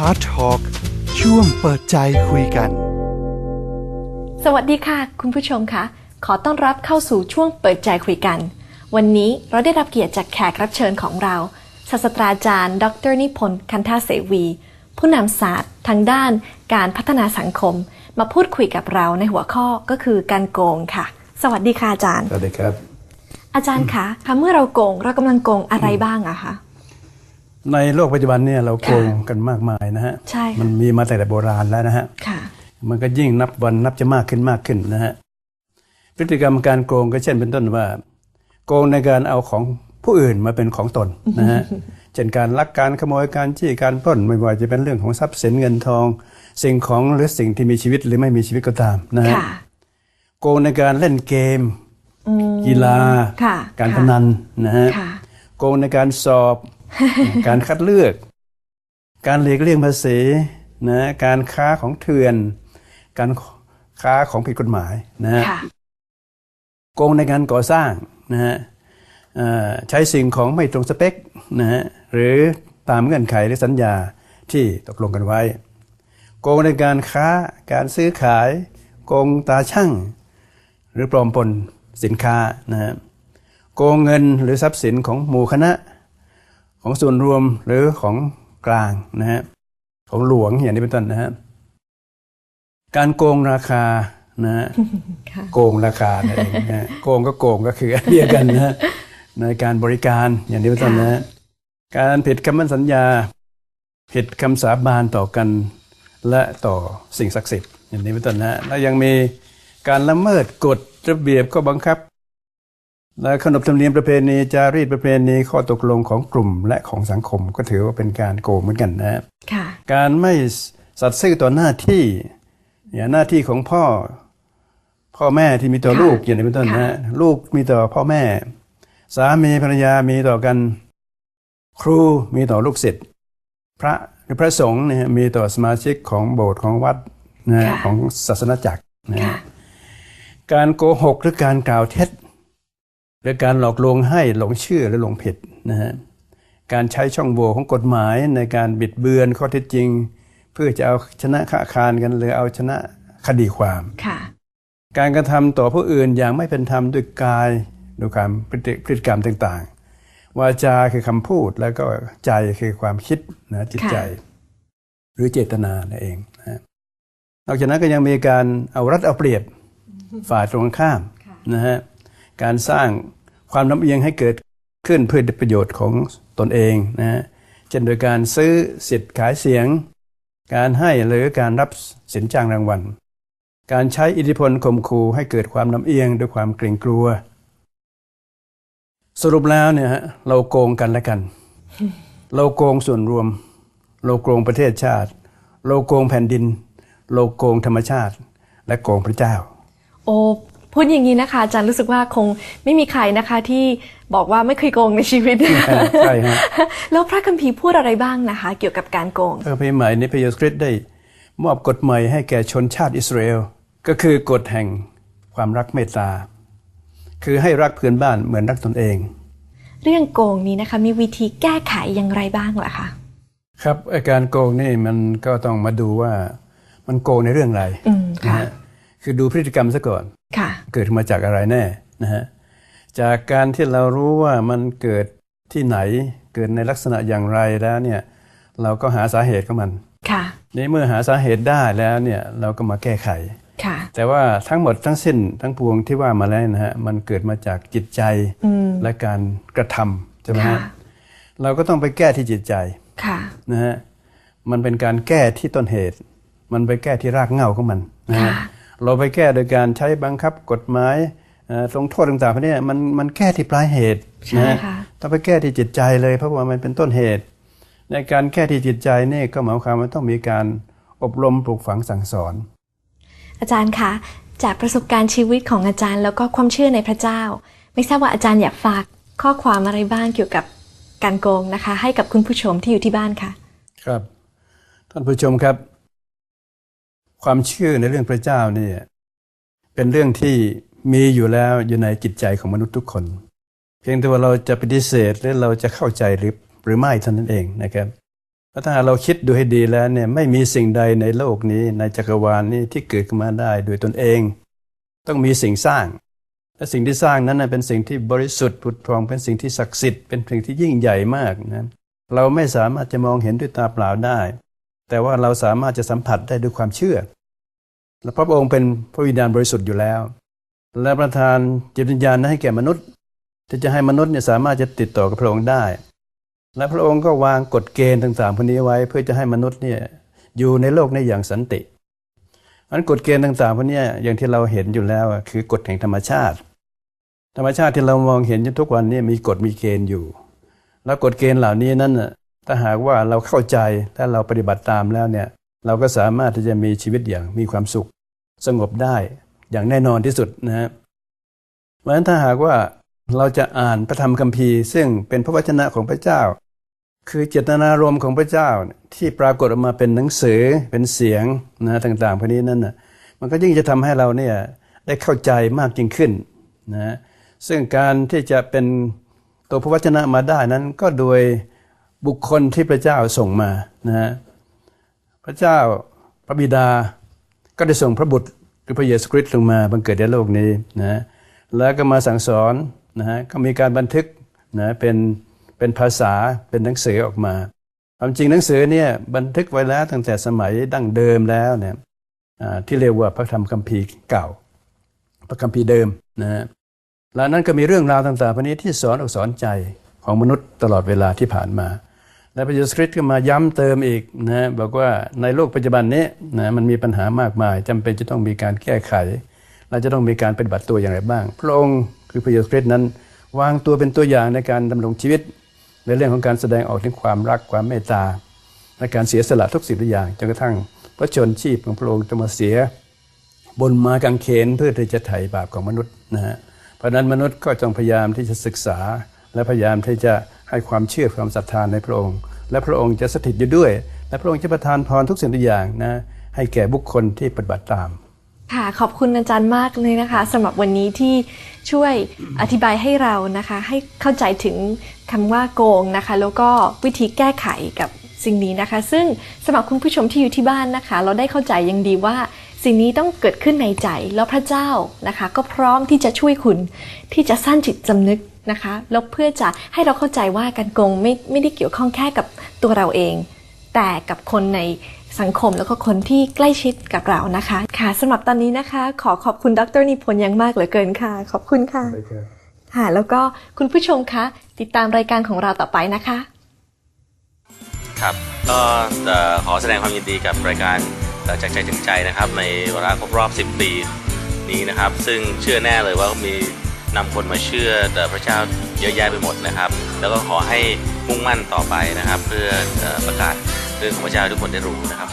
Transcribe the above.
Hard Talk ช่วงเปิดใจคุยกัน สวัสดีค่ะ คุณผู้ชมคะขอต้อนรับเข้าสู่ช่วงเปิดใจคุยกัน วันนี้เราได้รับเกียรติจากแขกรับเชิญของเราศาสตราจารย์ ดรนิพนธ์คันธาเสวี ผู้นำศาสตร์ทางด้านการพัฒนาสังคม มาพูดคุยกับเราในหัวข้อก็คือการโกงค่ะ สวัสดีค่ะอาจารย์ สวัสดีครับ อาจารย์คะคะเมื่อเราโกงเรากำลังโกงอะไรบ้างอะคะ ในโลกปัจจุบันเนี่ยเราโกงกันมากมายนะฮะใช่ค่ะมันมีมาแต่แต่โบราณแล้วนะฮะค่ะมันก็ยิ่งนับวันนับจะมากขึ้นมากขึ้นนะฮะพฤติกรรมการโกงก็เช่นเป็นต้นว่า โกงในการเอาของผู้อื่นมาเป็นของตนนะฮะเช่นการลักการขโมยการจี้การปล้นไม่ว่าจะเป็นเรื่องของทรัพย์สินเงินทอง สิ่งของหรือสิ่งที่มีชีวิตหรือไม่มีชีวิตก็ตามนะฮะค่ะโกงในการเล่นเกมอืมกีฬาค่ะการค่ะพนันนะฮะค่ะโกงในการสอบ การคัดเลือก การหลีกเลี่ยงภาษีนะการค้าของเถื่อน การค้าของผิดกฎหมายนะฮะค่ะโกงในการก่อสร้างนะฮะเอ่อใช้สิ่งของไม่ตรงสเปคนะฮะหรือตามเงื่อนไขหรือสัญญาที่ตกลงกันไว้ โกงในการค้าการซื้อขาย โกงตาช่าง หรือปลอมปนสินค้านะฮะโกงเงินหรือทรัพย์สินของหมู่คณะ ของส่วนรวมหรือของกลางนะฮะของหลวงอย่างนี้เป็นต้นนะฮะการโกงราคานะฮะค่ะโกงราคานั่นเองนะฮะโกงก็โกงก็คืออันเดียวกันนะฮะในการบริการอย่างนี้เป็นต้นนะฮะการผิดคำมั่นสัญญา ผิดคำสาบานต่อกันและต่อสิ่งศักดิ์สิทธิ์อย่างนี้เป็นต้นนะฮะแล้วยังมีการละเมิดกฎระเบียบข้อบังคับ และขนบธรรมเนียมประเพณีจารีตประเพณีข้อตกลงของกลุ่มและของสังคมก็ถือว่าเป็นการโกงเหมือนกันนะฮะค่ะการไม่สัตย์ซื่อต่อหน้าที่อย่างหน้าที่ของพ่อ พ่อแม่ที่มีต่อค่ะลูกอย่างนี้เป็นต้นนะฮะลูกมีต่อพ่อแม่ สามีภรรยามีต่อกัน ครูมีต่อลูกศิษย์พระหรือพระสงฆ์เนี่ยมีต่อสมาชิกของโบสถ์ของวัดนะฮะค่ะของศาสนาจักรนะฮะค่ะการโกหกหรือการกล่าวเท็จ หรือการหลอกลวงให้หลงเชื่อหรือหลงผิดนะฮะการใช้ช่องโหว่ของกฎหมายในการบิดเบือนข้อเท็จจริง เพื่อจะเอาชนะค้าคานกันหรือเอาชนะคดีความค่ะการกระทำต่อผู้อื่นอย่างไม่เป็นธรรมด้วยกายด้วยความพฤติพฤติกรรมต่างๆ วาจาคือคำพูดแล้วก็ใจคือความคิดนะจิตใจ หรือเจตนานั่นเองนะฮะนอกจากนั้นก็ยังมีการเอารัดเอาเปรียบฝ่ายตรงข้ามนะฮะ การสร้างความลำเอียงให้เกิดขึ้นเพื่อประโยชน์ของตนเองนะเช่นโดยการซื้อสิทธิ์ขายเสียง การให้หรือการรับสินจ้างรางวัล การใช้อิทธิพลข่มขู่ให้เกิดความลำเอียงด้วยความเกรงกลัว สรุปแล้วเนี่ยฮะเราโกงกันและกัน เราโกงส่วนรวม เราโกงประเทศชาติ เราโกงแผ่นดิน เราโกงธรรมชาติ และโกงพระเจ้า โอ้ พูดอย่างนี้นะคะอาจารย์รู้สึกว่าคงไม่มีใครนะคะที่บอกว่าไม่เคยโกงในชีวิตใช่ฮะแล้วพระคัมภีร์พูดอะไรบ้างนะคะ เกี่ยวกับการโกงพระคัมภีร์ใหม่นี้พระเยซูคริสต์ได้ มอบกฎใหม่ให้แก่ชนชาติอิสราเอลก็คือกฎแห่งความรักเมตตา คือให้รักเพื่อนบ้านเหมือนรักตนเอง เรื่องโกงนี้นะคะมีวิธีแก้ไขอย่างไรบ้างล่ะคะครับไอ้การโกงนี่มันก็ต้องมาดูว่ามันโกงในเรื่องอะไรอืมค่ะนะฮะคือดูพฤติกรรมซะก่อนค่ะ เกิดมาจากอะไรแน่นะฮะจากการที่เรารู้ว่ามันเกิดที่ไหนเกิดในลักษณะอย่างไรแล้วเนี่ยเราก็หาสาเหตุของมันค่ะในเมื่อหาสาเหตุได้แล้วเนี่ยเราก็มาแก้ไขค่ะแต่ว่าทั้งหมดทั้งสิ้นทั้งปวงที่ว่ามาแล้วนะฮะมันเกิดมาจากจิตใจอืมและการกระทำใช่ไหมค่ะฮะเราก็ต้องไปแก้ที่จิตใจค่ะนะฮะมันเป็นการแก้ที่ต้นเหตุ มันไปแก้ที่รากเหง้าของมันนะฮะค่ะ เราไปแก้โดยการใช้บังคับกฎหมายเอ่อลงโทษต่างๆพวกเนี้ยมันมันแก้ที่ปลายเหตุใช่นะฮะค่ะต้องไปแก้ที่จิตใจเลยเพราะว่ามันเป็นต้นเหตุ ในการแก้ที่จิตใจนี่ก็หมายความว่าต้องมีการอบรมปลูกฝังสั่งสอน อาจารย์คะจากประสบการณ์ชีวิตของอาจารย์ แล้วก็ความเชื่อในพระเจ้า ไม่ทราบว่าอาจารย์อยากฝากข้อความอะไรบ้างเกี่ยวกับการโกงนะคะ ให้กับคุณผู้ชมที่อยู่ที่บ้านค่ะ ครับท่านผู้ชมครับ ความเชื่อในเรื่องพระเจ้านี่เป็นเรื่องที่มีอยู่แล้วอยู่ในจิตใจของมนุษย์ทุกคน เพียงแต่ว่าเราจะปฏิเสธหรือเราจะเข้าใจหรือหรือไม่เท่านั้นเองนะครับเพราะถ้าเราคิดดูให้ดีแล้วเนี่ยไม่มีสิ่งใดในโลกนี้ในจักรวาลนี้ที่เกิดขึ้นมาได้โดยตนเอง ต้องมีสิ่งสร้าง และสิ่งที่สร้างนั้นเป็นสิ่งที่บริสุทธิ์ผุดพองเป็นสิ่งที่ศักดิ์สิทธิ์เป็นสิ่งที่ยิ่งใหญ่มากนะเราไม่สามารถจะมองเห็นด้วยตาเปล่าได้ แต่ว่าเราสามารถจะสัมผัสได้ด้วยความเชื่อ และพระองค์เป็นพระวิญญาณบริสุทธิ์อยู่แล้ว และประทานจิตวิญญาณนั้นให้แก่มนุษย์ ที่จะให้มนุษย์เนี่ยสามารถจะติดต่อกับพระองค์ได้ และพระองค์ก็วางกฎเกณฑ์ต่างๆพวกนี้ไว้เพื่อจะให้มนุษย์เนี่ยอยู่ในโลกนี้อย่างสันติอันกฎเกณฑ์ต่างๆพวกนี้อย่างที่เราเห็นอยู่แล้วคือกฎแห่งธรรมชาติ ธรรมชาติที่เรามองเห็นอยู่ทุกวันนี้มีกฎมีเกณฑ์อยู่ แล้วกฎเกณฑ์เหล่านี้นั้นถ้าหากว่าเราเข้าใจถ้าเราปฏิบัติตามแล้วเนี่ย เราก็สามารถที่จะมีชีวิตอย่างมีความสุข สงบได้อย่างแน่นอนที่สุดนะฮะเพราะฉะนั้นถ้าหากว่าเราจะอ่านพระธรรมคัมภีร์ ซึ่งเป็นพระวจนะของพระเจ้า คือเจตนารมณ์ของพระเจ้าที่ปรากฏออกมาเป็นหนังสือเป็นเสียงนะต่างๆพวกนี้นั่นนะมันก็ยิ่งจะทำให้เราเนี่ยได้เข้าใจมากยิ่งขึ้นนะซึ่งการที่จะเป็นตัวพระวจนะมาได้นั้นก็โดยบุคคลที่พระเจ้าส่งมานะฮะ พระเจ้าพระบิดาก็ได้ส่งพระบุตรคือพระเยซูคริสต์ลงมาบังเกิดในโลกนี้นะแล้วก็มาสั่งสอนนะฮะก็มีการบันทึกนะเป็นเป็นภาษาเป็นหนังสือออกมาความจริงหนังสือเนี่ยบันทึกไว้แล้วตั้งแต่สมัยดั้งเดิมแล้วเนี่ยที่เรียกว่าพระธรรมคัมภีร์เก่า พระคัมภีร์เดิมนะฮะแล้วนั้นก็มีเรื่องราวต่างๆพวกนี้ที่สอนอกสอนใจของมนุษย์ตลอดเวลาที่ผ่านมา และพระเยซูคริสต์ก็มาย้ำเติมอีกนะบอกว่าในโลกปัจจุบันนี้นะมันมีปัญหามากมายจำเป็นจะต้องมีการแก้ไขเราจะต้องมีการปฏิบัติตัวอย่างไรบ้าง พระองค์คือพระเยซูคริสต์นั้น วางตัวเป็นตัวอย่างในการดำรงชีวิต ในเรื่องของการแสดงออกถึงความรักความเมตตาและการเสียสละทุกสิ่งทุกอย่างจนกระทั่งพระชนชีพของพระองค์จะมาเสียบนมากางเขนเพื่อที่จะไถ่บาปของมนุษย์นะฮะเพราะนั้นมนุษย์ก็ต้องพยายามที่จะศึกษาและพยายามที่จะ ให้ความเชื่อความศรัทธาในพระองค์ และพระองค์จะสถิตอยู่ด้วย และพระองค์จะประทานพรทุกสิ่งทุกอย่างนะให้แก่บุคคลที่ปฏิบัติตาม ค่ะขอบคุณอาจารย์มากเลยนะคะสำหรับวันนี้ที่ช่วยอธิบายให้เรานะคะ ให้เข้าใจถึงคำว่าโกงนะคะ แล้วก็วิธีแก้ไขกับ สิ่งนี้นะคะ ซึ่งสำหรับคุณผู้ชมที่อยู่ที่บ้านนะคะ เราได้เข้าใจอยังดีว่าสิ่งนี้ต้องเกิดขึ้นในใจแล้วพระเจ้านะคะ ก็พร้อมที่จะช่วยคุณที่จะสร้างจิตสำนึกนะคะแล้วเพื่อจะให้เราเข้าใจว่าการโกงไม่ไม่ได้เกี่ยวข้องแค่กับตัวเราเอง แต่กับคนในสังคมแล้วก็คนที่ใกล้ชิดกับเรานะคะค่ะสำหรับตอนนี้นะคะ ขอขอบคุณดรนิพนธ์อยังมากเหลือเกินค่ะ ขอบคุณค่ะค่ะแล้วก็คุณผู้ชมคะติดตามรายการของเราต่อไปนะคะ ครับก็ขอแสดงความยินดีกับรายการจากใจถึงใจนะครับ ในเวลาครบรอบ 10 ปีนี้นะครับ ซึ่งเชื่อแน่เลยว่ามีนำคนมาเชื่อพระเจ้าเยอะแยะไปหมดนะครับ แล้วก็ขอให้มุ่งมั่นต่อไปนะครับ เพื่อประกาศเรื่องของพระเจ้าทุกคนได้รู้นะครับ